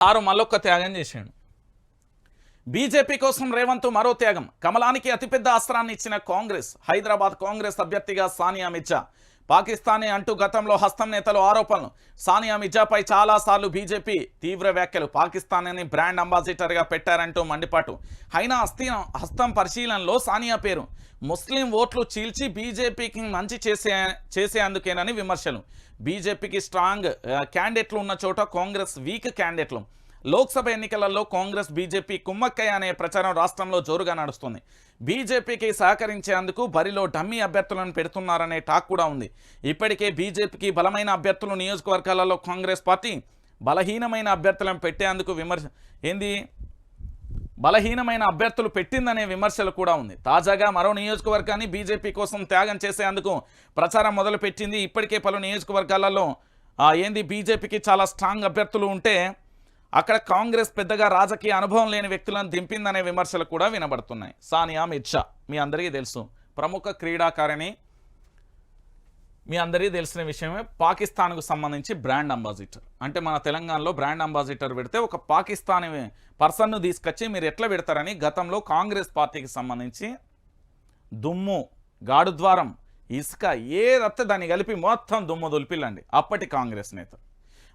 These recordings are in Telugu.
ఆరు మళ్ళొక్క త్యాగం చేశాడు బీజేపీ కోసం రేవంత్ మరో త్యాగం. కమలానికి అతిపెద్ద అస్త్రాన్ని ఇచ్చిన కాంగ్రెస్ హైదరాబాద్ కాంగ్రెస్ అభ్యర్థిగా సానియా మిర్జా. పాకిస్తానే అంటూ గతంలో హస్తం నేతలు ఆరోపణలు. సానియా మిర్జాపై చాలాసార్లు బీజేపీ తీవ్ర వ్యాఖ్యలు. పాకిస్తాన్ని బ్రాండ్ అంబాసిడర్గా పెట్టారంటూ మండిపాటు. అయినా హస్తి హస్తం పరిశీలనలో సానియా పేరు. ముస్లిం ఓట్లు చీల్చి బీజేపీకి మంచి చేసే చేసేందుకేనని విమర్శలు. బీజేపీకి స్ట్రాంగ్ క్యాండిడేట్లు ఉన్న చోట కాంగ్రెస్ వీక్ క్యాండిడేట్లు. లోక్సభ ఎన్నికలలో కాంగ్రెస్ బీజేపీ కుమ్మక్కయ్య అనే ప్రచారం రాష్ట్రంలో జోరుగా నడుస్తుంది. బీజేపీకి సహకరించేందుకు బరిలో డమ్మీ అభ్యర్థులను పెడుతున్నారనే టాక్ కూడా ఉంది. ఇప్పటికే బీజేపీకి బలమైన అభ్యర్థులు నియోజకవర్గాలలో కాంగ్రెస్ పార్టీ బలహీనమైన అభ్యర్థులను పెట్టేందుకు విమర్శ ఏంది? బలహీనమైన అభ్యర్థులు పెట్టిందనే విమర్శలు కూడా ఉంది. తాజాగా మరో నియోజకవర్గాన్ని బీజేపీ కోసం త్యాగం చేసేందుకు ప్రచారం మొదలుపెట్టింది. ఇప్పటికే పలు నియోజకవర్గాలలో ఏంది? బీజేపీకి చాలా స్ట్రాంగ్ అభ్యర్థులు ఉంటే అక్కడ కాంగ్రెస్ పెద్దగా రాజకీయ అనుభవం లేని వ్యక్తులను దింపిందనే విమర్శలు కూడా వినబడుతున్నాయి. సానియా మిర్జా మీ అందరికీ తెలుసు. ప్రముఖ క్రీడాకారిణి మీ అందరికీ తెలిసిన విషయమే పాకిస్తాన్కు సంబంధించి బ్రాండ్ అంబాసిడర్. అంటే మన తెలంగాణలో బ్రాండ్ అంబాసిడర్ పెడితే ఒక పాకిస్తానీ పర్సన్ను తీసుకొచ్చి మీరు ఎట్లా పెడతారని గతంలో కాంగ్రెస్ పార్టీకి సంబంధించి దుమ్ము గాడుద్వారం ఇసుక ఏదత్తే దాన్ని కలిపి మొత్తం దుమ్ము దులిపిల్లండి. అప్పటి కాంగ్రెస్ నేత.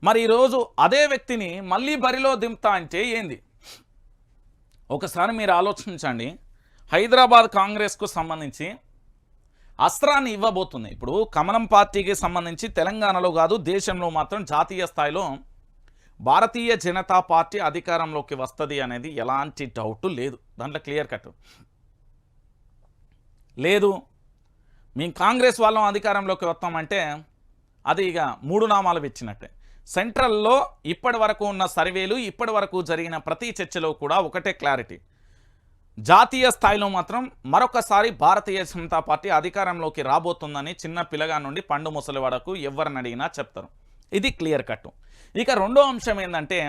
మరి ఈరోజు అదే వ్యక్తిని మళ్ళీ బరిలో దింపుతా అంటే ఏంది? ఒకసారి మీరు ఆలోచించండి. హైదరాబాద్ కాంగ్రెస్కు సంబంధించి అస్త్రాన్ని ఇవ్వబోతుంది ఇప్పుడు కమలం పార్టీకి సంబంధించి తెలంగాణలో కాదు దేశంలో మాత్రం జాతీయ స్థాయిలో భారతీయ జనతా పార్టీ అధికారంలోకి వస్తుంది అనేది ఎలాంటి డౌట్ లేదు. దాంట్లో క్లియర్ కట్. లేదు మేము కాంగ్రెస్ వాళ్ళం అధికారంలోకి వస్తామంటే అది ఇక మూడు నామాలు ఇచ్చినట్టే సెంట్రల్లో ఇప్పటి వరకు ఉన్న సర్వేలు ఇప్పటి వరకు జరిగిన ప్రతి చర్చలో కూడా ఒకటే క్లారిటీ. జాతీయ స్థాయిలో మాత్రం మరొకసారి భారతీయ జనతా పార్టీ అధికారంలోకి రాబోతుందని చిన్న పిల్లగా నుండి పండు ముసలి వరకు ఎవరిని అడిగినా చెప్తారు. ఇది క్లియర్ కట్ ఇక రెండో అంశం ఏంటంటే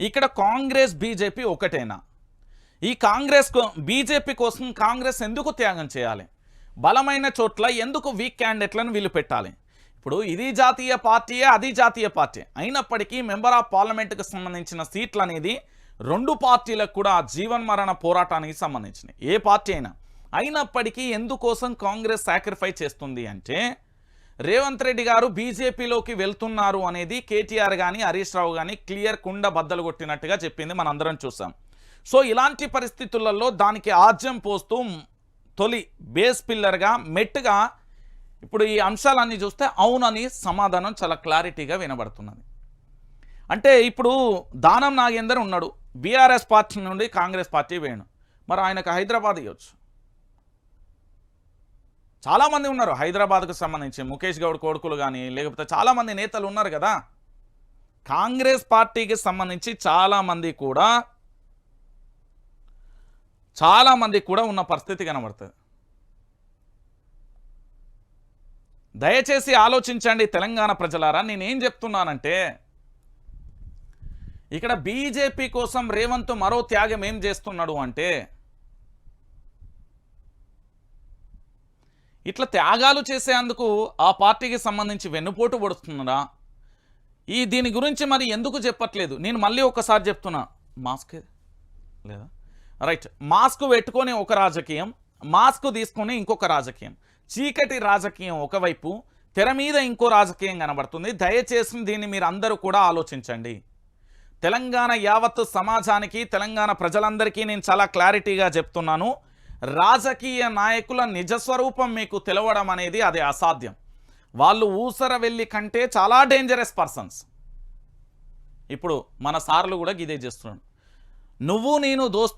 ఇక్కడ కాంగ్రెస్ బీజేపీ ఒకటేనా? ఈ కాంగ్రెస్ బీజేపీ కోసం కాంగ్రెస్ ఎందుకు త్యాగం చేయాలి? బలమైన చోట్ల ఎందుకు వీక్ క్యాండిడేట్లను వీళ్ళు పెట్టాలి ఇప్పుడు ఇది జాతీయ పార్టీయే అది జాతీయ పార్టీ. అయినప్పటికీ మెంబర్ ఆఫ్ పార్లమెంట్కి సంబంధించిన సీట్లు అనేది రెండు పార్టీలకు కూడా జీవన్ మరణ పోరాటానికి సంబంధించినవి ఏ పార్టీ అయినా. అయినప్పటికీ ఎందుకోసం కాంగ్రెస్ సాక్రిఫై చేస్తుంది అంటే రేవంత్ రెడ్డి గారు బీజేపీలోకి వెళ్తున్నారు అనేది కేటీఆర్ కానీ హరీష్ రావు కానీ క్లియర్ కుండ బద్దలు కొట్టినట్టుగా చెప్పింది మనందరం చూసాం. సో ఇలాంటి పరిస్థితులలో దానికి ఆజ్యం పోస్తూ తొలి బేస్ పిల్లర్గా మెట్టుగా ఇప్పుడు ఈ అంశాలన్నీ చూస్తే అవునని సమాధానం చాలా క్లారిటీగా వినబడుతున్నది. అంటే ఇప్పుడు దానం నాగేందర్ ఉన్నాడు. బీఆర్ఎస్ పార్టీ నుండి కాంగ్రెస్ పార్టీ వేణు మరి ఆయనకు హైదరాబాద్ ఇవ్వచ్చు చాలామంది ఉన్నారు హైదరాబాద్కు సంబంధించి. ముఖేష్ గౌడ్ కొడుకులు కానీ లేకపోతే చాలామంది నేతలు ఉన్నారు కదా. కాంగ్రెస్ పార్టీకి సంబంధించి చాలామంది కూడా చాలామంది కూడా ఉన్న పరిస్థితి కనబడుతుంది. దయచేసి ఆలోచించండి తెలంగాణ ప్రజలారా నేనేం చెప్తున్నానంటే ఇక్కడ బీజేపీ కోసం రేవంత్ మరో త్యాగం ఏం చేస్తున్నాడు అంటే ఇట్లా త్యాగాలు చేసేందుకు ఆ పార్టీకి సంబంధించి వెన్నుపోటు పడుతున్నాడా ఈ దీని గురించి మరి ఎందుకు చెప్పట్లేదు? నేను మళ్ళీ ఒకసారి చెప్తున్నా. మాస్క్ లేదా? రైట్ మాస్క్ పెట్టుకొని ఒక రాజకీయం మాస్క్ తీసుకొని ఇంకొక రాజకీయం. చీకటి రాజకీయం ఒకవైపు తెర మీద ఇంకో రాజకీయం కనబడుతుంది. దయచేసి దీన్ని మీరు అందరూ కూడా ఆలోచించండి. తెలంగాణ యావత్తు సమాజానికి తెలంగాణ ప్రజలందరికీ నేను చాలా క్లారిటీగా చెప్తున్నాను. రాజకీయ నాయకుల నిజస్వరూపం మీకు తెలవడం అనేది అది అసాధ్యం. వాళ్ళు ఊసర వెళ్ళి కంటే చాలా డేంజరస్ పర్సన్స్ ఇప్పుడు మన సార్లు కూడా ఇదే చేస్తున్నాడు నువ్వు నేను దోస్తు